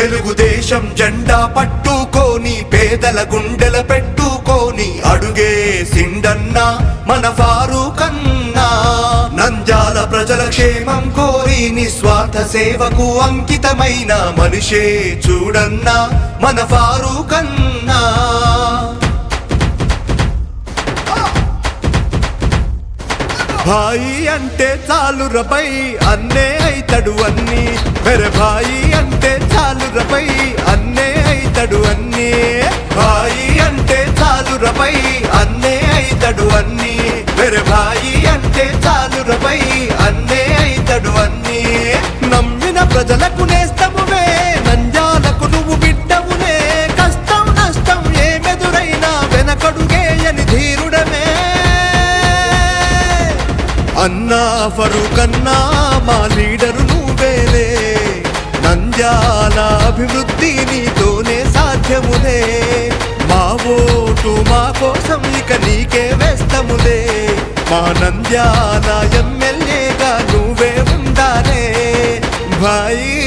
తెలుగుదేశం జెండా పట్టుకోని పేదల గుండెల పెట్టుకోని అడుగే సిండన్నా మన ఫారూకన్నా నంజాల ప్రజల క్షేమం కోరి నిస్వార్థ సేవకు అంకితమైన మనిషే చూడన్నా మన ఫారూకన్నా భాయి అంటే చాలు రపై అన్నే అయితడు అన్ని. మెరే భాయి రపై అన్నే అయితడు అన్నీ. భాయి అంటే చాలు రపై అన్నే అయితడు అన్నీ. మెరే బాయి అంటే చాలు రపై అన్నే అయితడు అన్నీ. నమ్మిన ప్రజలకు నేస్తమువే నంజాలకు నువ్వు బిడ్డవులే కష్టం నష్టం ఏమెదురైనా వెనకడుగేయని ధీరుడమే. అన్నా ఫరు కన్నా మా లీడరు నువ్వేలే. మన అభివృద్ధి నీతోనే సాధ్యములే. మా ఓటు మా కోసం ఇక నీకే వేస్తములే. మా నంద్యాల ఎమ్మెల్యేగా నువ్వే ఉండాలే. భాయి